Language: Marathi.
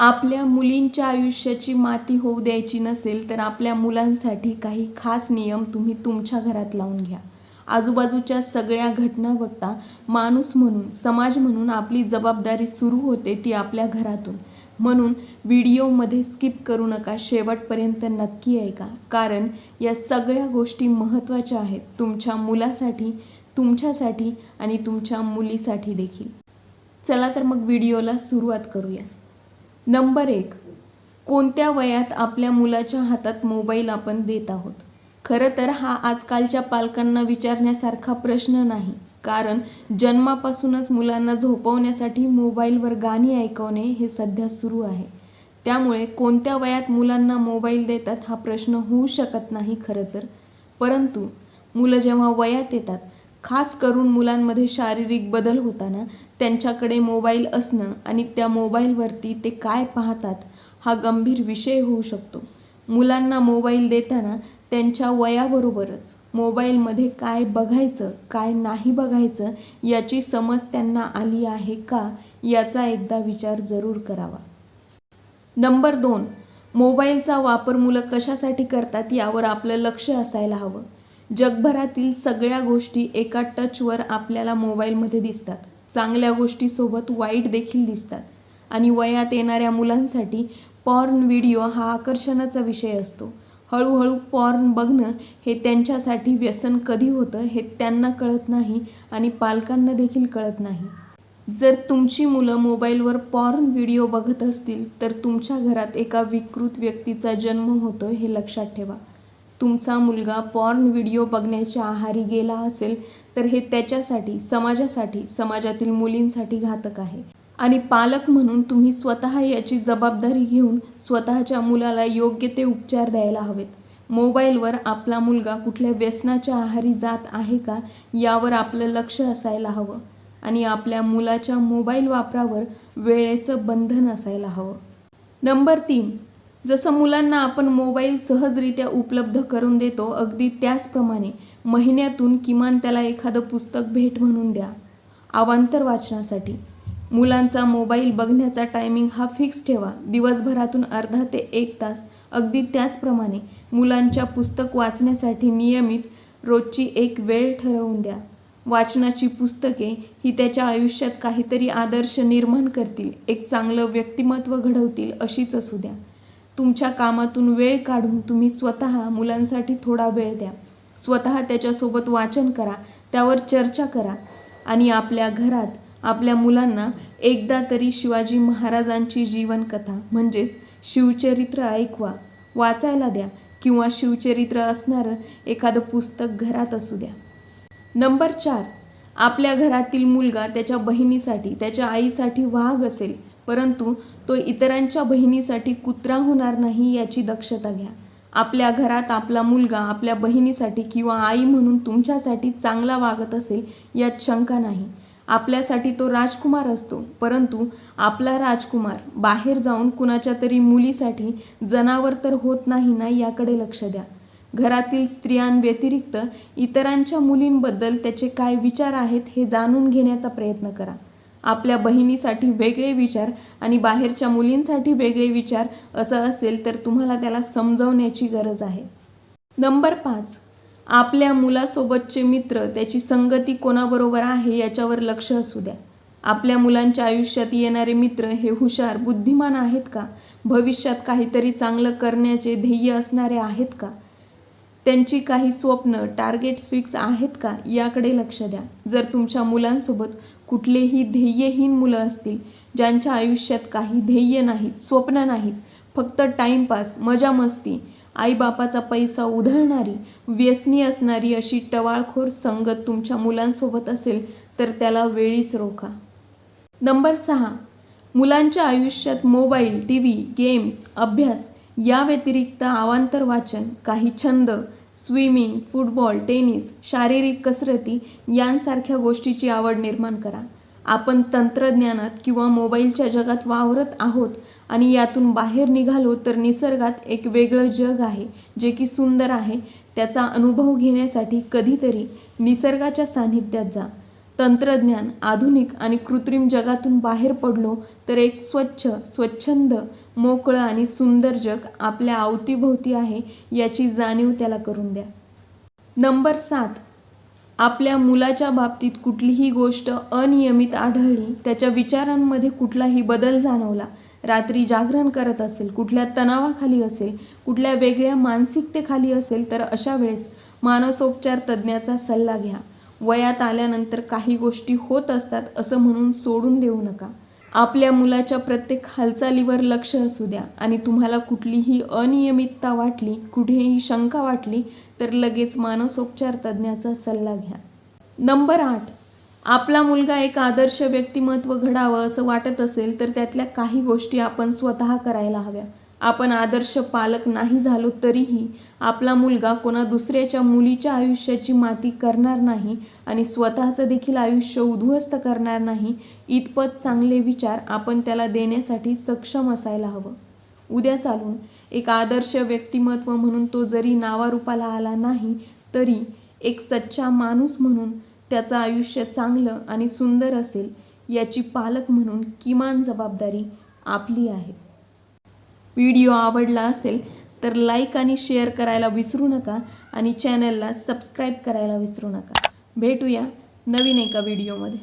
आपल्या मुलींच्या आयुष्याची माती होऊ द्यायची नसेल तर आपल्या मुलांसाठी काही खास नियम तुम्ही तुमच्या घरात लावून घ्या. आजूबाजूच्या सगळ्या घटना बघता माणूस म्हणून समाज म्हणून आपली जबाबदारी सुरू होते ती आपल्या घरातून. म्हणून व्हिडिओमध्ये स्किप करू नका शेवटपर्यंत नक्की ऐका. कारण या सगळ्या गोष्टी महत्त्वाच्या आहेत तुमच्या मुलासाठी तुमच्यासाठी आणि तुमच्या मुलीसाठी देखील. चला तर मग व्हिडिओला सुरुवात करूया. नंबर एक कोणत्या वयात आपल्या मुलाच्या हातात मोबाईल आपण देत आहोत? खरं तर हा आजकालच्या पालकांना विचारण्यासारखा प्रश्न नाही. कारण जन्मापासूनच मुलांना झोपवण्यासाठी मोबाईलवर गाणी ऐकवणे हे सध्या सुरू आहे. त्यामुळे कोणत्या वयात मुलांना मोबाईल देतात हा प्रश्न होऊ शकत नाही खरं तर. परंतु मुलं जेव्हा वयात येतात खास करून मुलांमध्ये शारीरिक बदल होताना त्यांच्याकडे मोबाईल असणं आणि त्या मोबाईलवरती ते काय पाहतात हा गंभीर विषय होऊ शकतो. मुलांना मोबाईल देताना त्यांच्या वयाबरोबरच मोबाईलमध्ये काय बघायचं काय नाही बघायचं याची समज त्यांना आली आहे का याचा एकदा विचार जरूर करावा. नंबर दोन मोबाईलचा वापर मुलं कशासाठी करतात यावर आपलं लक्ष असायला हवं. जगभरातील सगळ्या गोष्टी एका टचवर आपल्याला मोबाईलमध्ये दिसतात. चांगल्या गोष्टीसोबत वाईट देखील दिसतात. आणि वयात येणाऱ्या मुलांसाठी पॉर्न व्हिडिओ हा आकर्षणाचा विषय असतो. हळूहळू पॉर्न बघणं हे त्यांच्यासाठी व्यसन कधी होतं हे त्यांना कळत नाही आणि पालकांना देखील कळत नाही. जर तुमची मुलं मोबाईलवर पॉर्न व्हिडिओ बघत असतील तर तुमच्या घरात एका विकृत व्यक्तीचा जन्म होतो हे लक्षात ठेवा. तुमचा मुलगा पॉर्न व्हिडिओ बघण्याच्या आहारी गेला असेल तर हे त्याच्यासाठी समाजासाठी समाजातील मुलींसाठी घातक आहे. आणि पालक म्हणून तुम्ही स्वतः याची जबाबदारी घेऊन स्वतःच्या मुलाला योग्य ते उपचार द्यायला हवेत. मोबाईलवर आपला मुलगा कुठल्या व्यसनाच्या आहारी जात आहे का यावर आपलं लक्ष असायला हवं. आणि आपल्या मुलाच्या मोबाईल वापरावर वेळेचं बंधन असायला हवं. नंबर तीन जसं मुलांना आपण मोबाईल सहजरित्या उपलब्ध करून देतो अगदी त्याचप्रमाणे महिन्यातून किमान त्याला एखादं पुस्तक भेट म्हणून द्या. अवांतर वाचनासाठी. मुलांचा मोबाईल बघण्याचा टायमिंग हा फिक्स ठेवा. दिवसभरातून अर्धा ते एक तास. अगदी त्याचप्रमाणे मुलांच्या पुस्तक वाचण्यासाठी नियमित रोजची एक वेळ ठरवून द्या. वाचनाची पुस्तके ही त्याच्या आयुष्यात काहीतरी आदर्श निर्माण करतील एक चांगलं व्यक्तिमत्व घडवतील अशीच असू द्या. तुमच्या कामातून वेळ काढून तुम्ही स्वतः मुलांसाठी थोडा वेळ द्या. स्वतः त्याच्यासोबत वाचन करा त्यावर चर्चा करा आणि आपल्या घरात आपल्या मुलांना एकदा तरी शिवाजी महाराजांची जीवनकथा म्हणजेच शिवचरित्र ऐकवा वाचायला द्या किंवा शिवचरित्र असणारं एखादं पुस्तक घरात असू द्या. नंबर चार आपल्या घरातील मुलगा त्याच्या बहिणीसाठी त्याच्या आईसाठी वाघ असेल परंतु तो इतरांच्या बहिणीसाठी कुत्रा होणार नाही याची दक्षता घ्या. आपल्या घरात आपला मुलगा आपल्या बहिणीसाठी किंवा आई म्हणून तुमच्यासाठी चांगला वागत असेल यात शंका नाही. आपल्यासाठी तो राजकुमार असतो. परंतु आपला राजकुमार बाहेर जाऊन कुणाच्या तरी मुलीसाठी जनावर तर होत नाही ना याकडे लक्ष द्या. घरातील स्त्रियांव्यतिरिक्त इतरांच्या मुलींबद्दल त्याचे काय विचार आहेत हे जाणून घेण्याचा प्रयत्न करा. आपल्या बहिणीसाठी वेगळे विचार आणि बाहेरच्या मुलींसाठी वेगळे विचार असं असेल तर तुम्हाला त्याला समजवण्याची गरज आहे. नंबर पाच. आपल्या मुलासोबतचे मित्र त्याची संगती कोणाबरोबर आहे याच्यावर लक्ष असू द्या. आपल्या मुलांच्या आयुष्यात येणारे मित्र हे हुशार बुद्धिमान आहेत का? भविष्यात काहीतरी चांगलं करण्याचे ध्येय असणारे आहेत का? त्यांची काही स्वप्न टार्गेट्स फिक्स आहेत का? याकडे लक्ष द्या. जर तुमच्या मुलांसोबत कुठलेही ध्येयहीन मुलं असतील ज्यांच्या आयुष्यात काही ध्येय नाहीत स्वप्न नाहीत फक्त टाईमपास मजा मस्ती आईबापाचा पैसा उधळणारी व्यसनी असणारी अशी टवाळखोर संगत तुमच्या मुलांसोबत असेल तर त्याला वेळीच रोखा. नंबर सहा मुलांच्या आयुष्यात मोबाईल टी व्ही गेम्स अभ्यास या व्यतिरिक्त आवांतर वाचन काही छंद स्विमिंग फुटबॉल टेनिस शारीरिक कसरती यांसारख्या गोष्टीची आवड निर्माण करा. आपण तंत्रज्ञानात किंवा मोबाईलच्या जगात वावरत आहोत आणि यातून बाहेर निघालो तर निसर्गात एक वेगळं जग आहे जे की सुंदर आहे. त्याचा अनुभव घेण्यासाठी कधीतरी निसर्गाच्या सान्निध्यात जा. तंत्रज्ञान आधुनिक आणि कृत्रिम जगातून बाहेर पडलो तर एक स्वच्छ स्वच्छंद मोकळं आणि सुंदर जग आपल्या अवतीभोवती आहे याची जाणीव त्याला करून द्या. नंबर सात. आपल्या मुलाच्या बाबतीत कुठलीही गोष्ट अनियमित आढळली त्याच्या विचारांमध्ये कुठलाही बदल जाणवला रात्री जागरण करत असेल कुठल्या तणावाखाली असेल कुठल्या वेगळ्या मानसिकतेखाली असेल तर अशा वेळेस मानसोपचार तज्ज्ञाचा सल्ला घ्या. वयात आल्यानंतर काही गोष्टी होत असतात असं म्हणून सोडून देऊ नका. आपल्या मुलाच्या प्रत्येक हालचालीवर लक्ष असू द्या. आणि तुम्हाला कुठलीही अनियमितता वाटली कुठेही शंका वाटली तर लगेच मानसोपचार तज्ज्ञाचा सल्ला घ्या. नंबर आठ. आपला मुलगा एक आदर्श व्यक्तिमत्व घडावं असं वाटत असेल तर त्यातल्या काही गोष्टी आपण स्वतः करायला हव्या. आपण आदर्श पालक नाही झालो तरीही आपला मुलगा कोणा दुसऱ्याच्या मुलीच्या आयुष्याची माती करणार नाही आणि स्वतःचं देखील आयुष्य उद्ध्वस्त करणार नाही इतपत चांगले विचार आपण त्याला देण्यासाठी सक्षम असायला हवं. उद्या चालून एक आदर्श व्यक्तिमत्व म्हणून तो जरी नावारूपाला आला नाही तरी एक सच्चा माणूस म्हणून त्याचं आयुष्य चांगलं आणि सुंदर असेल याची पालक म्हणून किमान जबाबदारी आपली आहे. व्हिडिओ आवडला असेल तर लाईक आणि शेअर करायला विसरू नका आणि चॅनलला सबस्क्राईब करायला विसरू नका. भेटूया नवीन एका व्हिडिओमध्ये.